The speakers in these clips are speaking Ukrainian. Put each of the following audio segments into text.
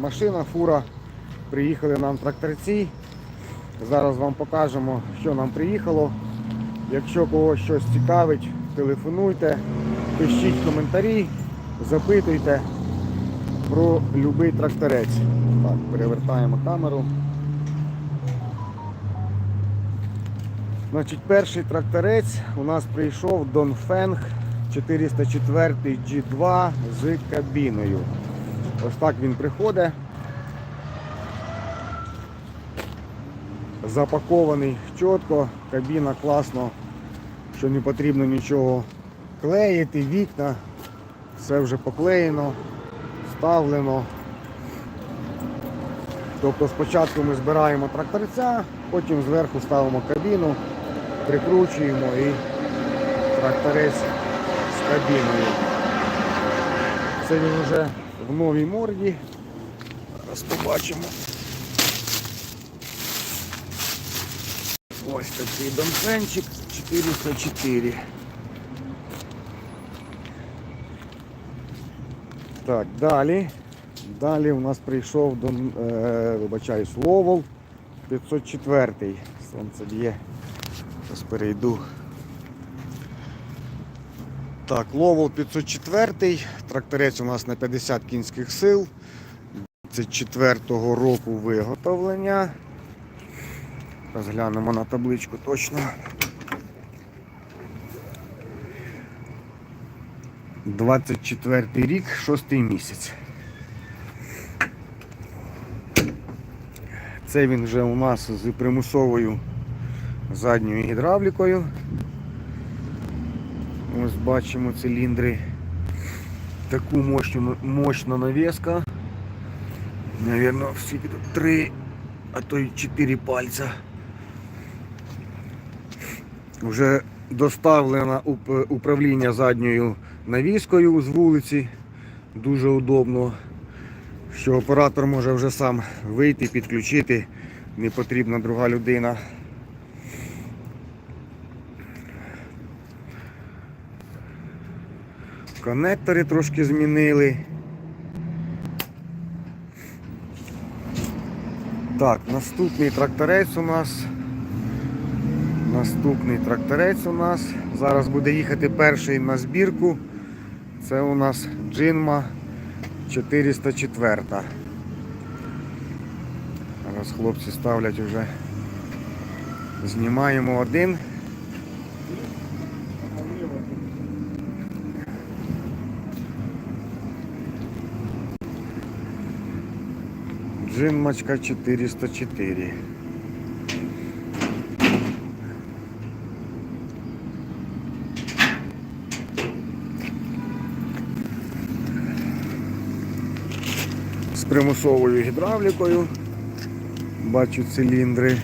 машина, фура. Приїхали нам тракторці. Зараз вам покажемо, що нам приїхало. Якщо когось щось цікавить, телефонуйте, пишіть коментарі, запитуйте про будь-який тракторець. Так, перевертаємо камеру. Значить, перший тракторець у нас прийшов Dongfeng 404 G2 з кабіною. Ось так він приходить. Запакований чітко, кабіна класно, що не потрібно нічого клеїти, вікна, все вже поклеєно, вставлено. Тобто спочатку ми збираємо тракторця, потім зверху ставимо кабіну, прикручуємо і тракторець з кабіною. Це він вже в новій морді. Зараз побачимо. Ось такий домфенчик 404. Так, далі. Далі у нас прийшов до, е, вибачаюсь, Ловол 504. Сонце б'є. Зараз перейду. Так, Ловол 504. Тракторець у нас на 50 кінських сил. 24-го року виготовлення. Розглянемо на табличку точно. 24 рік, 6 місяць. Це він вже у нас з примусовою задньою гідравлікою. Ось бачимо циліндри. Таку мощну, мощна навіска. Навірно, тут три, а то й чотири пальця. Вже доставлено управління задньою навіскою з вулиці. Дуже удобно, що оператор може вже сам вийти, підключити, не потрібна друга людина. Конектори трошки змінили. Так, наступний тракторець у нас. Наступний тракторець у нас. Зараз буде їхати перший на збірку. Це у нас Джинма 404. Зараз хлопці ставлять вже. Знімаємо один. Джинмачка 404. З примусовою гідравлікою. Бачу циліндри.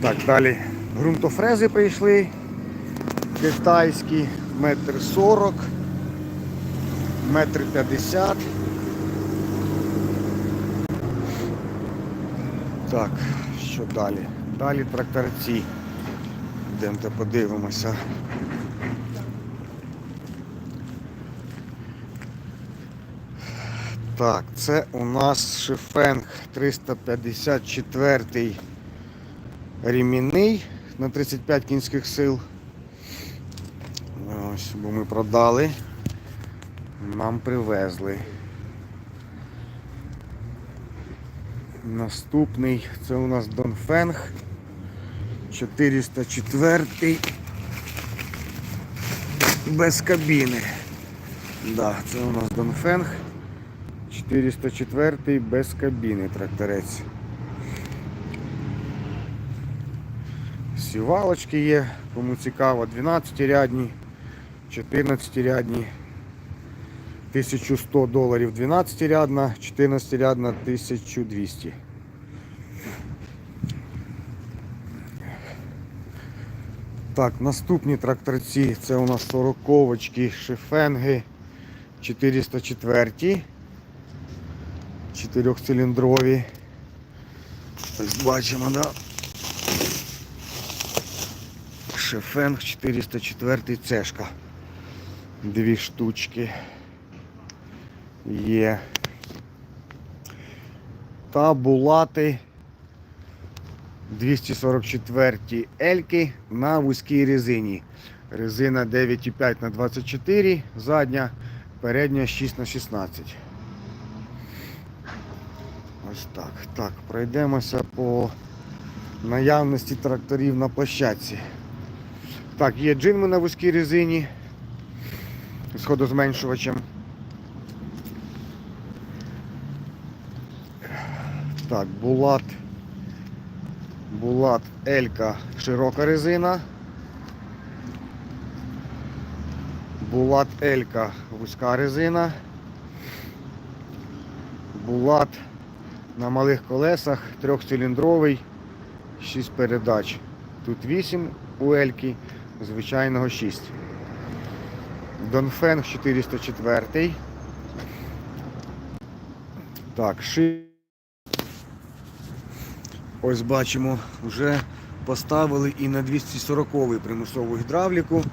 Так, далі ґрунтофрези прийшли китайські метр сорок, метр п'ятдесят. Так, що далі? Далі тракторці. Йдемте подивимося. Так, це у нас Шифенг 354 ремінний на 35 кінських сил. Ось, бо ми продали, нам привезли. Наступний це у нас Донфенг 404 без кабіни. Да, це у нас Донфенг 404 без кабіни тракторець. Сівалочки є, кому цікаво, 12 рядні, 14 рядні, 1100 доларів 12 рядна, 14 рядна 1200. Так, наступні тракторці це у нас 40-очки, шифенги 404, 4-циліндрові. Ось бачимо, да? Шефенг 404 цешка. Дві штучки є. Та булати 244 ельки на вузькій резині. Резина 9,5 на 24 задня, передня 6 на 16 Ось так. Так, пройдемося по наявності тракторів на площадці. Так, є джинми на вузькій резині з ходозменшувачем. Так, булат. Булат Елька широка резина. Булат Елька вузька резина. Булат на малих колесах, трьохциліндровий, 6 передач. Тут 8 у Ельки, звичайного 6. Донфенг 404. Так, ши. Ось бачимо, вже поставили і на 240 примусову гідравліку.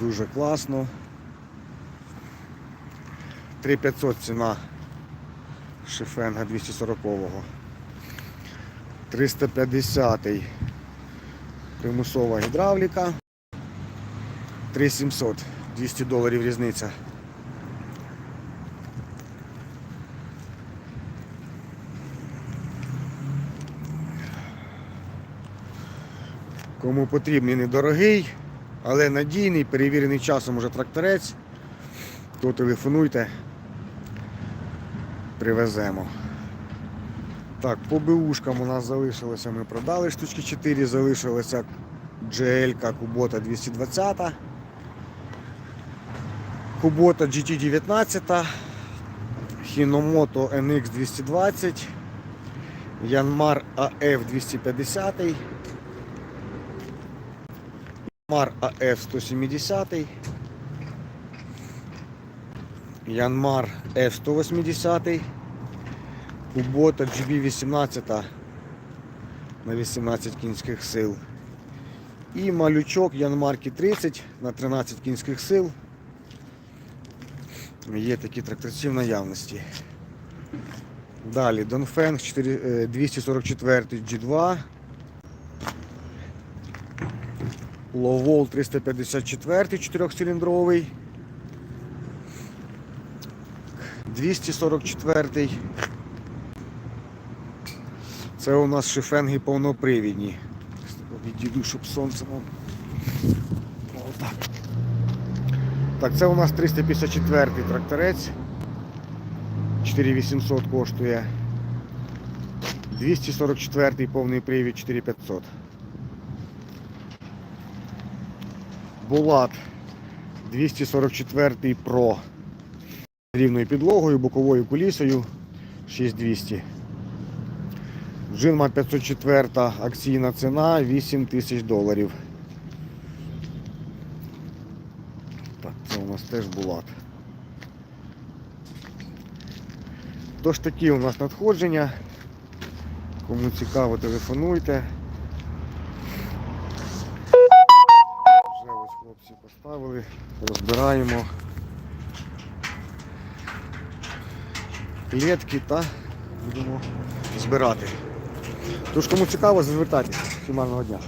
Дуже класно. 3500 ціна шифенга 240-го. 350-й примусова гідравліка. 3700, 200 доларів різниця. Кому потрібний недорогий, але надійний, перевірений часом уже тракторець, то телефонуйте, привеземо. Так, по БУшкам у нас залишилося, ми продали штучки 4, залишилася GL Кубота 220, Кубота GT19, Hinomoto NX 220, Yanmar AF 250, Yanmar AF 170, Yanmar F 180, Кубота GB18 на 18 кінських сил. І малючок Янмарки 30 на 13 кінських сил. Є такі тракторці в наявності. Далі Донфенг 4, е, 244 G2. Ловол 354 4-циліндровий. 244 Це у нас шифенги повнопривідні. Відійду, щоб сонце вам. Отак. Так, це у нас 354 тракторець. 4800 коштує. 244 повний привід 4500. Булат 244 Pro з рівною підлогою, боковою кулісою 6200. Джинма 504 акційна ціна 8 тисяч доларів. Так, це у нас теж булат. Тож такі у нас надходження. Кому цікаво, телефонуйте. Вже ось хлопці поставили, розбираємо клітки та будемо збирати. Тож кому цікаво, звертайтеся. Фімального дня.